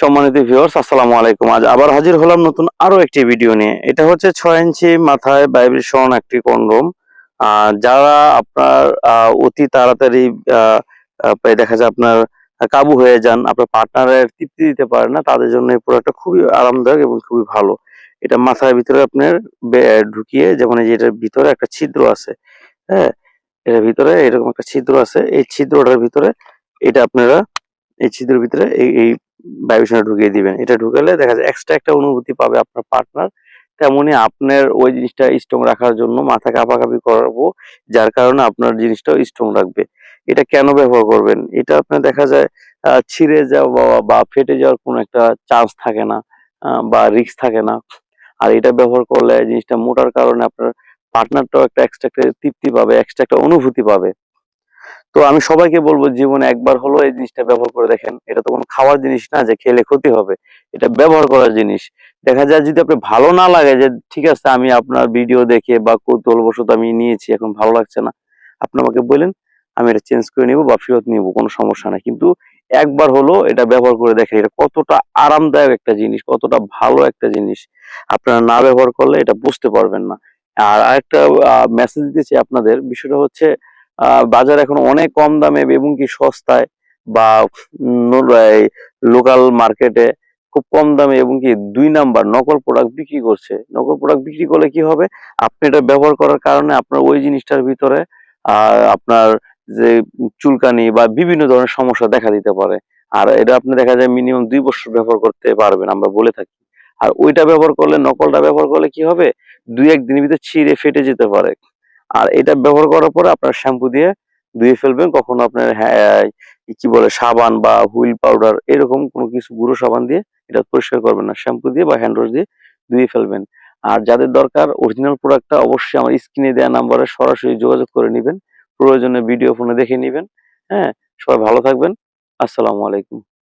সম্মানিত ভিউয়ার্স আসসালামু আলাইকুম। আজ আবার হাজির হলাম নতুন আরও একটি ভিডিও নিয়ে। এটা হচ্ছে ছয় ইঞ্চি মাথায় ভাইব্রেশন একটি কন্ডোম যারা আপনার অতি তাড়াতাড়ি দেখা যায় আপনার কাবু হয়ে যান, আপনার পার্টনারের তৃপ্তি দিতে পারেন না, তাদের জন্য এই প্রোডাক্টটা খুবই আরামদায়ক এবং খুবই ভালো। এটা মাথার ভিতরে আপনার ঢুকিয়ে, যেমন এই যে এটার ভিতরে একটা ছিদ্র আছে হ্যাঁ এটার ভিতরে এরকম একটা ছিদ্র আছে, এই ছিদ্রটার ভিতরে এটা আপনারা, এই ছিদ্রের ভিতরে এই এই ভাইব্রেশনটা ঢুকিয়ে দিবেন। এটা ঢুকালে দেখা যায় এক্সট্রা একটা অনুভূতি পাবে আপনার পার্টনার তেমনি আপনার ওই জিনিসটা স্ট্রং রাখার জন্য মাথা কাঁপাকাঁপি করাবো, যার কারণে আপনার জিনিসটাও স্ট্রং রাখবে। এটা কেন ব্যবহার করবেন? এটা আপনার দেখা যায় ছিঁড়ে যাওয়া বা ফেটে যাওয়ার কোনো একটা চান্স থাকে না বা রিস্ক থাকে না। আর এটা ব্যবহার করলে জিনিসটা মোটার কারণে আপনার পার্টনারটাও একটা এক্সট্রা একটা তৃপ্তি পাবে এক্সট্রা একটা অনুভূতি পাবে। তো আমি সবাইকে বলব জীবনে একবার হলো এই জিনিসটা ব্যবহার করে দেখেন। এটা তো কোনো খাওয়ার জিনিস না যে খেলে ক্ষতি হবে। এটা ব্যবহার করার জিনিস। দেখা যায় যদি আপনি ভালো না লাগে যে ঠিক আছে আমি আপনার ভিডিও দেখে বা কৌতূহলবশত আমি নিয়েছি, এখন ভালো লাগছে না, আপনি আমাকে বলেন, আমি এটা চেঞ্জ করে নিব বা ফেরত নিব, কোনো সমস্যা নাই। কিন্তু একবার হলো এটা ব্যবহার করে দেখেন, এটা কতটা আরামদায়ক একটা জিনিস, কতটা ভালো একটা জিনিস। আপনারা না ব্যবহার করলে এটা বুঝতে পারবেন না। আর আরেকটা মেসেজ দিতেছি আপনাদের, বিষয়টা হচ্ছে বাজার এখন অনেক কম দামে এবং কি সস্তায় বা লোকাল মার্কেটে খুব কম দামে এবং কি দুই নাম্বার নকল প্রোডাক্ট বিক্রি করছে। নকল প্রোডাক্ট বিক্রি করলে কি হবে? আপনি এটা ব্যবহার করার কারণে আপনার ওই জিনিসটার ভিতরে আহ, আপনার যে চুলকানি বা বিভিন্ন ধরনের সমস্যা দেখা দিতে পারে। আর এটা আপনি দেখা যায় মিনিমাম দুই বছর ব্যবহার করতে পারবেন আমরা বলে থাকি। আর ওইটা ব্যবহার করলে নকলটা ব্যবহার করলে কি হবে? দুই একদিনের ভিতরে ছিঁড়ে ফেটে যেতে পারে। আর এটা ব্যবহার করার পরে আপনার শ্যাম্পু দিয়ে ধুয়ে ফেলবেন। কখনো আপনার কি বলে, সাবান বা হুইল পাউডার এরকম কোনো কিছু গুঁড়ো সাবান দিয়ে এটা পরিষ্কার করবেন না। শ্যাম্পু দিয়ে বা হ্যান্ড ওয়াশ দিয়ে ধুয়ে ফেলবেন। আর যাদের দরকার অরিজিনাল প্রোডাক্টটা অবশ্যই আমার স্ক্রিনে দেওয়া নাম্বারে সরাসরি যোগাযোগ করে নেবেন। প্রয়োজনে ভিডিও ফোনে দেখে নেবেন। হ্যাঁ সবাই ভালো থাকবেন। আসসালামু আলাইকুম।